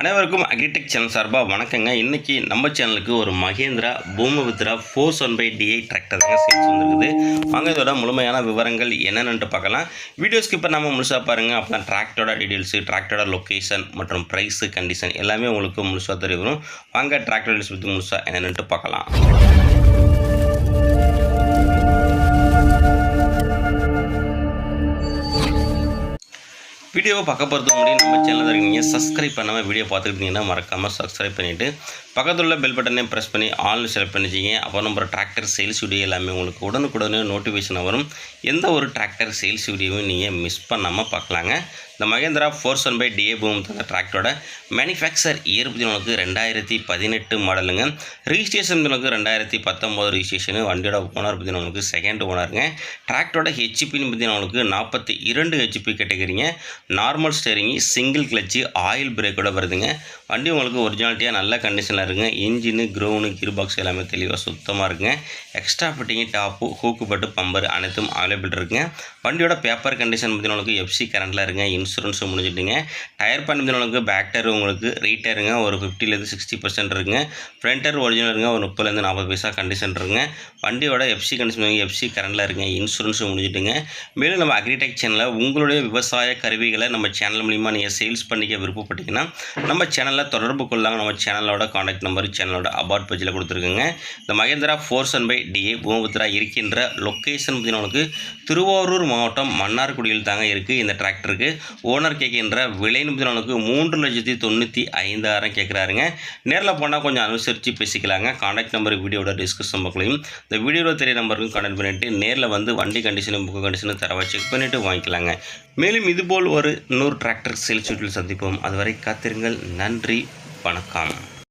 அனைவருக்கும் agritech channel சார்பாக வணக்கங்க. இன்றைக்கி நம்ம சேனலுக்கு ஒரு Mahindra Bhoomiputra four one five DI tractor தாங்க சேல்ஸ் வந்துருக்குது. வாங்க இதோட முழுமையான விவரங்கள் என்னென்னு பார்க்கலாம். வீடியோஸ்க்கு இப்போ நம்ம முழுசாக பாருங்கள் அப்போ டிராக்டரோட டீட்டெயில்ஸு டிராக்டரோட லொக்கேஷன் மற்றும் ப்ரைஸு கண்டிஷன் எல்லாமே உங்களுக்கு முழுசாக தெரிய வரும். வாங்க டிராக்டர் டீல்ஸ் பற்றி முழுசாக என்னென்னு பார்க்கலாம். வீடியோவை பார்க்க போகிறதுக்கு முன்னாடி நம்ம சேனலில் இருக்கீங்க. சப்ஸ்கிரைப் பண்ணாமல் வீடியோ பார்த்துக்கிட்டிங்கன்னா மறக்காமல் சப்ஸ்கிரைப் பண்ணிவிட்டு பக்கத்தில் உள்ள பெல் பட்டனை ப்ரெஸ் பண்ணி ஆல் செலக்ட் பண்ணிச்சிங்க அப்புறம் நம்ம டிராக்டர் சேல்ஸ் வீடியோ எல்லாமே உங்களுக்கு உடனுக்குடனே நோட்டிஃபிகேஷன் வரும். எந்த ஒரு டிராக்டர் சேல்ஸ் வீடியோவும் நீங்கள் மிஸ் பண்ணாமல் பார்க்கலாங்க. இந்த Mahindra four one five DA boom தந்த டிராக்டரோட மேனுஃபேக்சர் இயர் உங்களுக்கு ரெண்டாயிரத்தி பதினெட்டு மாடலுங்க ரிஜிஸ்ட்ரேஷன் உங்களுக்கு ரெண்டாயிரத்தி பத்தொம்போது ரிஜிஸ்ட்ரேஷனு வண்டியோட ஓனர் பதினொன்று செகண்ட் ஓனருங்க டிராக்டரோட ஹெச்பின்னு பதினொன்று நாற்பத்தி இரண்டு HP கேட்டுக்கிறீங்க normal steering single clutch oil பிரேக்கோட வருதுங்க. வண்டி உங்களுக்கு ஒரிஜினாலிட்டியாக நல்ல கண்டிஷனில் இருக்குங்க. இன்ஜினு க்ரௌனு கீர் பாக்ஸ் எல்லாமே தெளிவாக சுத்தமாக இருக்குங்க. எக்ஸ்ட்ரா ஃபிட்டிங்கு டாப்பு ஹூக்கு பட்டு பம்பர் அனைத்தும் அவைலபிள் இருக்குங்க. வண்டியோட பேப்பர் கண்டிஷன் பற்றி உங்களுக்கு எஃப்சி கரண்டில் இருங்க இன்சூரன்ஸும் முடிஞ்சிட்டுங்க. டயர் பண்ணி உங்களுக்கு பேக் டயர் உங்களுக்கு ரீட்டருங்க ஒரு ஃபிஃப்டிலேருந்து சிக்ஸ்டி பர்சன்ட் இருக்குங்க. ஃப்ரண்ட் டயர் ஒரிஜினல் இருங்க ஒரு முப்பதுலேருந்து நாற்பது பைசா கண்டிஷன் இருக்குங்க. வண்டியோட எஃப்சி கண்டிஷன் எஃப்சி கரண்டில் இருங்க இன்சூரன்ஸும் முடிஞ்சிட்டுங்க. மேலும் நம்ம அக்ரிடெக் சேனலில் உங்களுடைய விவசாய கருவிகளை நம்ம சேனல் மூலிமா நீங்கள் சேல்ஸ் பண்ணிக்க விருப்பப்பட்டீங்கன்னா நம்ம சேனலில் தொடர்பு கொள்ளாங்க நம்ம சேனலோட காண்டாக்ட் நம்பர் சேனலோட அபார்ட் பேஜில் கொடுத்துருக்குங்க. இந்த Mahindra four and five DA Bhoomiputra இருக்கின்ற லொக்கேஷன் பார்த்தீங்கன்னா உங்களுக்கு திருவாரூர் மாவட்டம் மன்னார்குடியில் தாங்க இருக்குது இந்த டிராக்டருக்கு ஓனர் கேட்கின்ற விலைன்னு பார்த்தீங்கன்னா உங்களுக்கு மூன்று லட்சத்தி தொண்ணூற்றி ஐந்தாயிரம் கேட்குறாருங்க. நேரில் போனால் கொஞ்சம் அனுசரித்து பேசிக்கலாங்க. காண்டாக்ட் நம்பர் வீடியோட டிஸ்கஷன் பக்கலையும் இந்த வீடியோவில் தெரிய நம்பருக்கும் கான்டாக்ட் பண்ணிவிட்டு நேரில் வந்து வண்டி கண்டிஷனும் புக்கு கண்டிஷனும் தரவா செக் பண்ணிவிட்டு வாங்கிக்கலாங்க. மேலும் இதுபோல் ஒரு நூறு டிராக்டர் சேல்ஸ் சந்திப்போம். அதுவரை காத்திருங்கள். நன்றி. வணக்கம்.